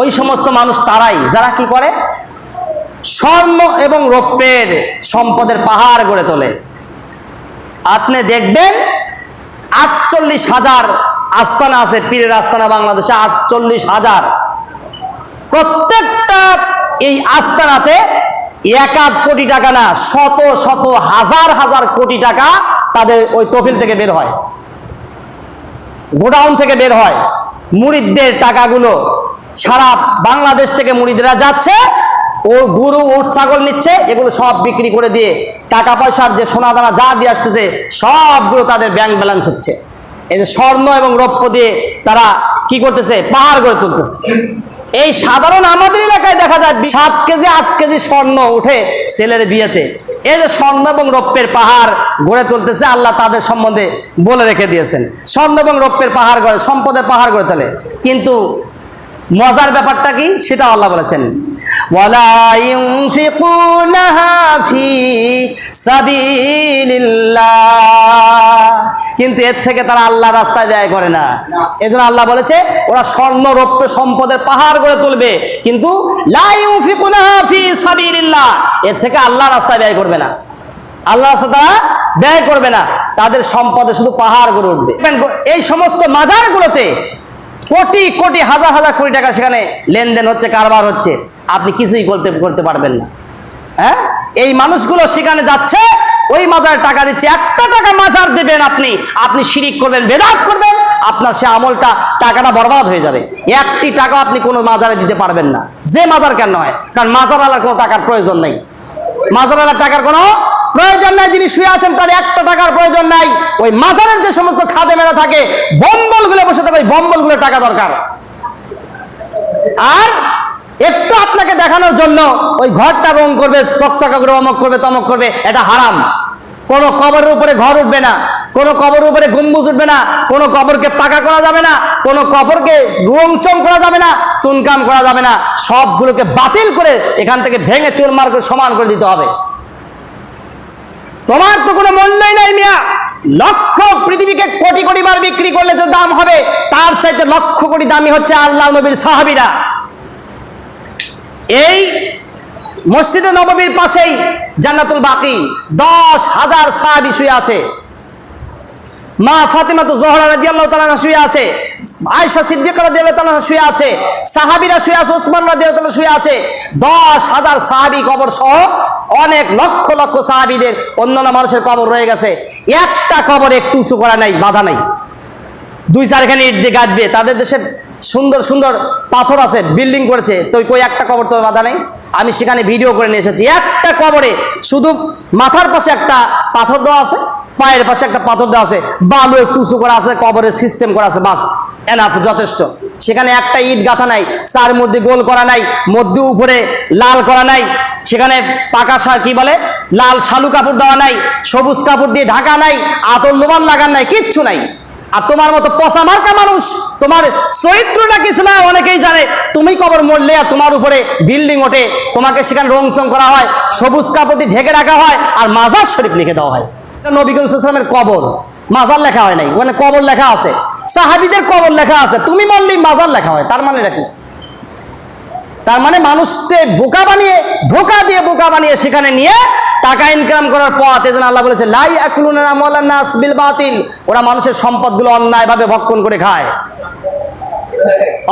ওই সমস্ত মানুষ তারাই, যারা কি করে? স্বর্ণ এবং রৌপ্যের সম্পদের পাহাড় গড়ে তোলে। আপনি দেখবেন, আটচল্লিশ হাজার আস্তানা আছে, পীরের আস্তানা বাংলাদেশে আটচল্লিশ হাজার। প্রত্যেকটা এই আস্তানাতে এক আধ কোটি টাকা না, শত শত হাজার হাজার কোটি টাকা তাদের ওই তফিল থেকে বের হয়। গোডাউন থেকে বের হয়। মুরিদদের টাকাগুলো সারা বাংলাদেশ থেকে মুরিদরা যাচ্ছে, ও গুরু উট ছাগল নিচ্ছে, এগুলো সব বিক্রি করে দিয়ে টাকা পয়সার যে সোনা দানা যা দিয়ে আসতেছে, সবগুলো তাদের ব্যাংক ব্যালেন্স হচ্ছে। এই যে স্বর্ণ এবং রৌপ্য দিয়ে তারা কি করতেছে? পাহাড় গড়ে তুলতেছে। এই সাধারণ আমাদের এলাকায় দেখা যায়, সাত কেজি, আট কেজি স্বর্ণ উঠে ছেলের বিয়েতে। এই যে স্বর্ণ এবং রৌপ্যের পাহাড় গড়ে তুলতেছে, আল্লাহ তাদের সম্বন্ধে বলে রেখে দিয়েছেন। স্বর্ণ এবং রৌপ্যের পাহাড় গড়ে, সম্পদের পাহাড় গড়ে তোলে। কিন্তু মজার ব্যাপারটা কি? সেটা আল্লাহ বলেছেন। ওয়ালা কিন্তু এর থেকে তারা আল্লাহ রাস্তায় ব্যয় করে না। এজন্য আল্লাহ বলেছে ওরা স্বর্ণ রৌপ্য সম্পদের পাহাড় গড়ে তুলবে। কিন্তু এর থেকে আল্লাহ রাস্তায় ব্যয় করবে না। আল্লাহ রাস্তা তারা ব্যয় করবে না। তাদের সম্পদে শুধু পাহাড় গড়ে উঠবে। এই সমস্ত মাজারগুলোতে কোটি কোটি হাজার হাজার কোটি টাকা সেখানে লেনদেন হচ্ছে কারবার হচ্ছে। আপনি কিছুই করতে করতে পারবেন না। হ্যাঁ? এই মানুষগুলো সেখানে যাচ্ছে ওই মাজারে টাকা দিচ্ছে, একটা টাকা মাজার দেবেন আপনি। আপনি শিরিক করবেন, বেদাত করবেন, আপনার সে আমলটা, টাকাটা বরবাদ হয়ে যাবে। একটি টাকা আপনি কোনো মাজারে দিতে পারবেন না। যে মাজার কেন হয়? কারণ মাজার আলার কোনো টাকার প্রয়োজন নেই। মাজার আলার টাকার কোনো প্রয়োজন নাই, যিনি শুয়ে আছেন তার একটা টাকার প্রয়োজন নাই। ওই মাজারের যে সমস্ত খাদে মেরা থাকে বম্বলগুলো বসে থাকে, ওই বম্বলগুলো টাকা দরকার। আর একটু আপনাকে দেখানোর জন্য, ওই ঘরটা রং করবে, চকচকা করে, অমক করবে, তমক করবে, এটা হারাম। কোন কবরের উপরে ঘর উঠবে না, কোন কবরের উপরে গম্বুজ উঠবে না, কোন কবরকে পাকা করা যাবে না, কোন কবরকে রংচং করা যাবে না, সুনকাম করা যাবে না, সবগুলোকে বাতিল করে এখান থেকে ভেঙে চুরমার করে সমান করে দিতে হবে। তোমার তো কোনো মূল্যই নাই মিয়া। লক্ষ পৃথিবীকে কোটি কোটি বার বিক্রি করলে যে দাম হবে, তার চাইতে লক্ষ কোটি দামি হচ্ছে আল্লাহ নবীর সাহাবিরা। এই মসজিদে নববীর পাশেই জান্নাতুল বাকি, দশ হাজার সাহাবি শুয়ে আছে। মা ফাতেমা তো জহরা রাদিয়াল্লাহু তাআলা শুয়ে আছে। আয়েশা সিদ্দিকা রাদিয়াল্লাহু তাআলা শুয়ে আছে। সাহাবিরা শুয়ে আছে ওসমান রাদিয়াল্লাহু তাআলা শুয়ে আছে। দশ হাজার সাহাবি কবর সহ অনেক লক্ষ লক্ষ সাহাবীদের অন্যান্য মানুষের কবর রয়ে গেছে। একটা কবর একটু উঁচু করা নাই, বাধা নাই। দুই চারখানি ইট দিয়ে গাঁথবে। তাদের দেশে সুন্দর সুন্দর পাথর আছে, বিল্ডিং করেছে। তো কই একটা কবর তো বাধা নেই। আমি সেখানে ভিডিও করে নিয়ে এসেছি। একটা কবরে শুধু মাথার পাশে একটা পাথর দেওয়া আছে, পায়ের পাশে একটা পাথর দেওয়া আছে, বালু একটু উঁচু করা আছে, কবরের সিস্টেম করা আছে, বাস এনাফ যথেষ্ট। সেখানে একটা ইট গাঁথা নাই, চার মধ্যে গোল করা নাই, মধ্যে উপরে লাল করা নাই, সেখানে পাকা সা কি বলে? লাল শালু কাপড় দেওয়া নাই, সবুজ কাপড় দিয়ে ঢাকা নাই, আতর লোবান লাগান নাই, কিচ্ছু নাই। আর তোমার মতো পচা মার্কা মানুষ, তোমার চরিত্রটা কিছু না, অনেকেই জানে, তুমি কবর মরলে আর তোমার উপরে বিল্ডিং ওঠে, তোমাকে সেখানে রং চং করা হয়, সবুজ কাপড় দিয়ে ঢেকে রাখা হয়, আর মাজার শরীফ লিখে দেওয়া হয়। কবর, মাজার লেখা হয় নাই, ওখানে কবর লেখা আছে। সাহাবিদের কবর লেখা আছে, তুমি মরলেই মাজার লেখা হয়, তার মানে কি? তার মানে মানুষকে বোকা বানিয়ে, ধোকা দিয়ে বোকা বানিয়ে সেখানে নিয়ে টাকা ইনকাম করার পথ, এজন্য আল্লাহ বলেছে, লাই আকুলুনা মলান্নাস নাস বিল বাতিল। ওরা মানুষের সম্পদগুলো অন্যায়ভাবে ভক্ষণ করে খায়।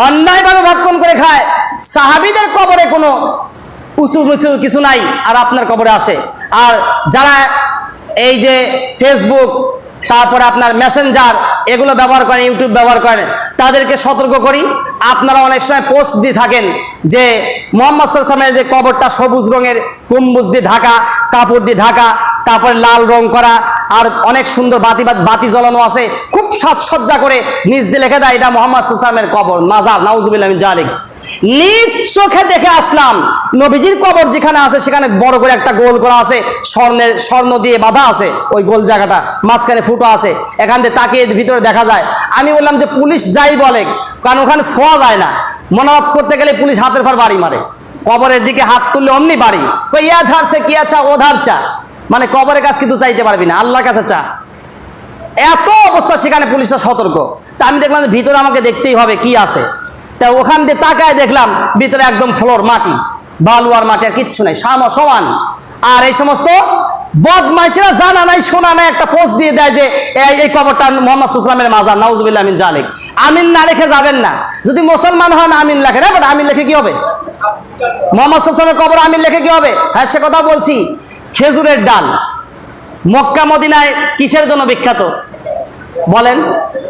অন্যায়ভাবে ভক্ষণ করে খায়। সাহাবিদের কবরে কোনো উঁচু মুচু কিছু নাই, আর আপনার কবরে আসে। আর যারা এই যে ফেসবুক তারপরে আপনার মেসেঞ্জার এগুলো ব্যবহার করেন ইউটিউব ব্যবহার করেন, তাদেরকে সতর্ক করি। আপনারা অনেক সময় পোস্ট দিয়ে থাকেন যে মোহাম্মদ সাল্লামের যে কবরটা সবুজ রঙের, কুম্বুজ দিয়ে ঢাকা, কাপড় দিয়ে ঢাকা, তারপরে লাল রং করা, আর অনেক সুন্দর বাতি বাতি জ্বলানো আছে, খুব সাজসজ্জা করে নিজ দিয়ে লেখে দেয়, এটা মোহাম্মদ সাল্লামের কবর। মাজার নাউজুবিল্লাহ জালিক। নিজ চোখে দেখে আসলাম। নবীজির কবর যেখানে আছে, সেখানে বড় করে একটা গোল করা আছে। স্বর্ণের, স্বর্ণ দিয়ে বাঁধা আছে ওই গোল জায়গাটা। মাঝখানে ফুটো আছে। এখান থেকে তাকিয়ে ভিতরে দেখা যায়। আমি বললাম যে, পুলিশ যাই বলে। কারণ ওখানে ছোঁয়া যায় না। মনাত করতে গেলে পুলিশ হাতের পর বাড়ি মারে। কবরের দিকে হাত তুললে অমনি বাড়ি। ওই ইয়া ধার সে কি আচ্ছা ও ধার চা? মানে কবরের কাছে কিন্তু চাইতে পারবি না। আল্লাহর কাছে চা। এত অবস্থা সেখানে পুলিশরা সতর্ক। তা আমি দেখলাম ভিতরে আমাকে দেখতেই হবে কি আছে। তা ওখান দিয়ে তাকায় দেখলাম, ভিতরে একদম ফ্লোর মাটি বালু আর মাটি আর কিচ্ছু নাই, সাম সমান। আর এই সমস্ত বদমাইশরা জানা নাই, শোনা নাই, একটা পোস্ট দিয়ে দেয় যে, এই- কবরটা মোহাম্মদ ইসলামের মাজার, নাউজুবিল্লাহ আমিন জালিক। আমিন না রেখে যাবেন না। যদি মুসলমান হন, আমিন লেখে না বাট, আমিন লেখে কি হবে? মোহাম্মদ ইসলামের কবর আমিন লেখে কি হবে? হ্যাঁ সে কথা বলছি। খেজুরের ডাল, মক্কা, মদিনায় কিসের জন্য বিখ্যাত? বলেন,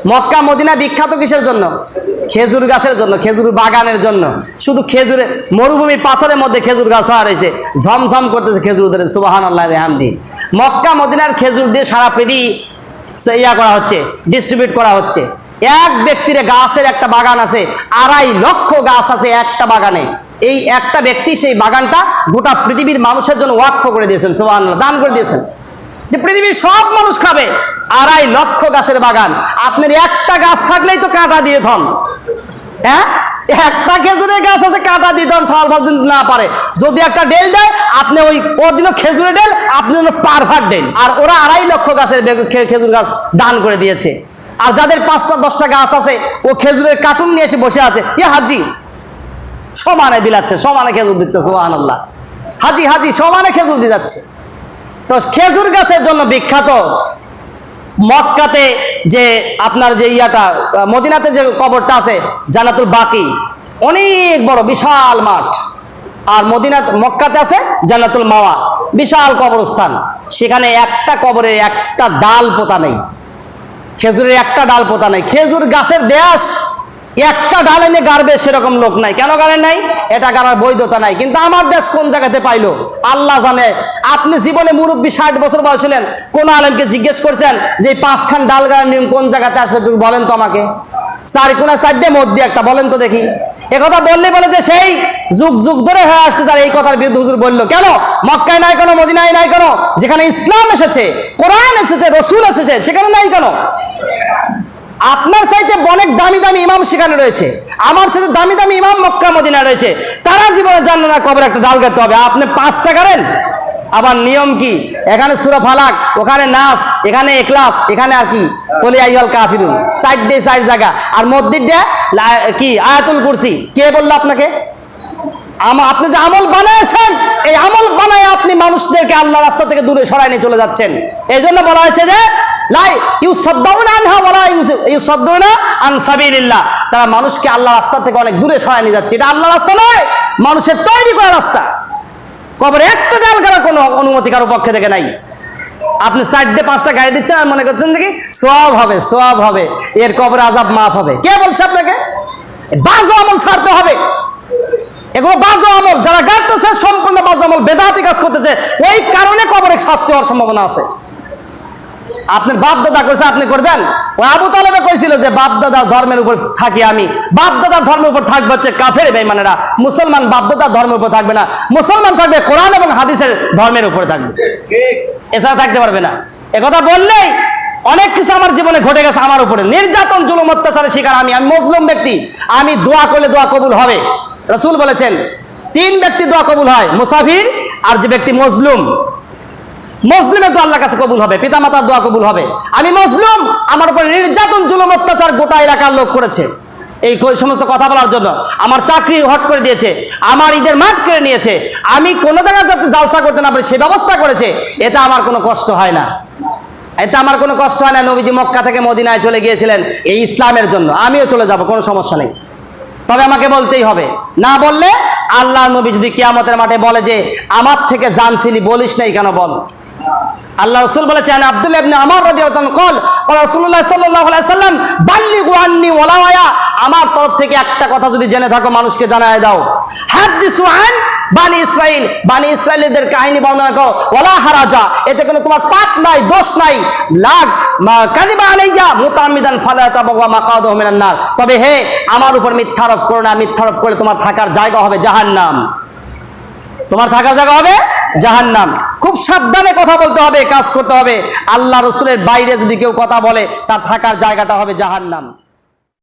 মক্কা মদিনা বিখ্যাত কিসের জন্য? খেজুর গাছের জন্য, খেজুর বাগানের জন্য। শুধু খেজুরের মরুভূমি পাথরের মধ্যে খেজুর গাছ রয়েছে। ঝমঝম করতেছে খেজুর ধরে সুবাহান আল্লাহ রেহামদি মক্কা, মদিনার খেজুর দিয়ে সারা পৃথিবী ইয়া করা হচ্ছে ডিস্ট্রিবিউট করা হচ্ছে। এক ব্যক্তির গাছের একটা বাগান আছে, আড়াই লক্ষ গাছ আছে একটা বাগানে। এই একটা ব্যক্তি সেই বাগানটা গোটা পৃথিবীর মানুষের জন্য ওয়াক্ফ করে দিয়েছেন সুবাহ দান করে দিয়েছেন। যে পৃথিবীর সব মানুষ খাবে। আড়াই লক্ষ গাছের বাগান। আপনার একটা গাছ থাকলেই তো কাঁটা দিয়ে থন হ্যাঁ? একটা খেজুরের গাছ আছে, কাঁটা দিয়ে ধন, সাল দিন না পারে। যদি একটা ডেল দেয়, আপনি ওই ওর দিনও খেজুরের ডেল, আপনি হলো পারভার ডেল। আর ওরা আড়াই লক্ষ গাছের খেজুর গাছ দান করে দিয়েছে। আর যাদের পাঁচটা, দশটা গাছ আছে, ও খেজুরের কার্টুন নিয়ে এসে বসে আছে ইয়ে হাজি। সমানে দিলাচ্ছে, সমানে খেজুর দিচ্ছে সোহান আল্লাহ হাজি হাজি, সমানে খেজুর দিয়ে যাচ্ছে। তো খেজুর গাছের জন্য বিখ্যাত মক্কাতে যে আপনার যে ইয়াটা মদিনাতে যে কবরটা আছে জানাতুল বাকি, অনেক বড়, বিশাল মাঠ। আর মদিনা মক্কাতে আছে জান্নাতুল মাওয়া, বিশাল কবরস্থান। সেখানে একটা কবরে একটা ডাল পোতা নেই। খেজুরের একটা ডাল পোতা নেই। খেজুর গাছের দেশ একটা ডাল এনে গাড়বে সেরকম লোক নাই। কেন গাড়েন নাই? এটা গাড়ার বৈধতা নাই। কিন্তু আমার দেশ কোন জায়গাতে পাইলো? আল্লাহ জানে। আপনি জীবনে মুরব্বী ষাট বছর বয়স ছিলেন কোন আলেমকে জিজ্ঞেস করছেন যে পাঁচখান ডাল গাড়ার নিয়ম কোন জায়গাতে আসে বলেন তো আমাকে। চার কোনা চারটে মধ্যে একটা, বলেন তো দেখি। এ কথা বললে বলে যে সেই যুগ যুগ ধরে হয়ে আসতে যার এই কথার বিরুদ্ধে হুজুর বলল, কেন? মক্কায় নাই কেন, মদিনায় নাই কেন? যেখানে ইসলাম এসেছে, কোরআন এসেছে, রসুল এসেছে, সেখানে নাই কেন? আপনার চাইতে অনেক দামি দামি ইমাম সেখানে রয়েছে। আমার চাইতে দামি দামি ইমাম মক্কা মদিনা রয়েছে। তারা জীবনে জানে না কবে একটা ডাল কাটতে হবে। আপনি পাঁচটা করেন আবার নিয়ম কি? এখানে সুরা ফালাক, ওখানে নাচ এখানে এক্লাস এখানে আর কি? বলে আইয়াল কাফিরুন। সাইড ডে সাইড জায়গা। আর মসজিদটা কি, আয়াতুল কুরসি। কে বলল আপনাকে? আপনি যে আমল বানাইছেন, এই আমল বানায় আপনি মানুষদেরকে আল্লাহ রাস্তা থেকে দূরে সরাই নিয়ে চলে যাচ্ছেন। এই জন্য বলা হয়েছে যে তারা মানুষকে আল্লাহ রাস্তা থেকে অনেক দূরে সরাই নিয়ে যাচ্ছে। এটা আল্লাহ রাস্তা নয়, মানুষের তৈরি করা রাস্তা। কবরে একটা ডাল করার কোনো অনুমতি কারও পক্ষে থেকে নাই। আপনি চারটে পাঁচটা গাড়ি দিচ্ছেন আর মনে করছেন দেখি সব হবে, সোয়াব হবে। এর কবরে আজাব মাফ হবে। কে বলছে আপনাকে? বাজো আমল ছাড়তে হবে। এগুলো বাজো আমল। যারা গাড়তেছে, সম্পূর্ণ বাজো আমল। বেদাতি কাজ করতেছে। ওই কারণে কবরে শাস্তি হওয়ার সম্ভাবনা আছে। আপনার বাপ দাদা করেছে আপনি করবেন? ও আবু তালেবে কইছিল যে, বাপ দাদার ধর্মের উপর থাকি আমি। বাপ দাদার ধর্মের উপর থাকবে হচ্ছে কাফের বেমানেরা মুসলমান বাপ দাদার ধর্মের উপর থাকবে না। মুসলমান থাকবে কোরআন এবং হাদিসের ধর্মের উপরে থাকবে। এছাড়া থাকতে পারবে না। একথা বললেই অনেক কিছু আমার জীবনে ঘটে গেছে আমার উপরে। নির্যাতন, জুলুম, অত্যাচারের শিকার আমি। আমি মজলুম ব্যক্তি। আমি দোয়া করলে দোয়া কবুল হবে। রসুল বলেছেন, তিন ব্যক্তি দোয়া কবুল হয়, মুসাফির আর যে ব্যক্তি মজলুম। মজলুমের দোয়া আল্লাহর কাছে কবুল হবে, পিতামাতার দোয়া কবুল হবে। আমি মজলুম আমার উপর নির্যাতন, জুলুম, অত্যাচার গোটা এলাকার লোক করেছে। এই সমস্ত কথা বলার জন্য আমার চাকরি হট করে দিয়েছে, আমার ঈদের মাঠ করে নিয়েছে, আমি কোনো জায়গায় যাতে জালসা করতে না পারি, সে ব্যবস্থা করেছে, এতে আমার কোনো কষ্ট হয় না। এতে আমার কোনো কষ্ট হয় না, নবীজি মক্কা থেকে মদিনায় চলে গিয়েছিলেন এই ইসলামের জন্য। আমিও চলে যাব, কোনো সমস্যা নেই। তবে আমাকে বলতেই হবে, না বললে আল্লাহ নবী যদি কেয়ামতের মাঠে বলে যে, আমার থেকে জানছিলি, বলিস নাই কেন বল। আল্লাহ রসুল বলেছেন আব্দুল ইবনে আমার রাদিয়াল্লাহু কল রাসূলুল্লাহ সাল্লাল্লাহু আলাইহি সাল্লাম বাল্লিগু আননি আমার তরফ থেকে একটা কথা যদি জেনে থাকো, মানুষকে জানায় দাও। হাদিসু আন বানি ইসরাইল বানি ইসরাইলদের কাহিনী বর্ণনা করো। ওয়ালা হারাজা এতে কোনো তোমার পাপ নাই, দোষ নাই। লাগ কাদিবা আলাইয়া মুতামিদান ফালা তাবাগা মাকাদুহু মিনান নার তবে হে, আমার উপর মিথ্যা আরোপ করো না, মিথ্যা আরোপ করলে তোমার থাকার জায়গা হবে জাহান্নাম। তোমার থাকার জায়গা হবে জাহান্নাম। খুব সাবধানে কথা বলতে হবে, কাজ করতে হবে। আল্লাহ রসুলের বাইরে যদি কেউ কথা বলে, তার থাকার জায়গাটা হবে জাহান্নাম।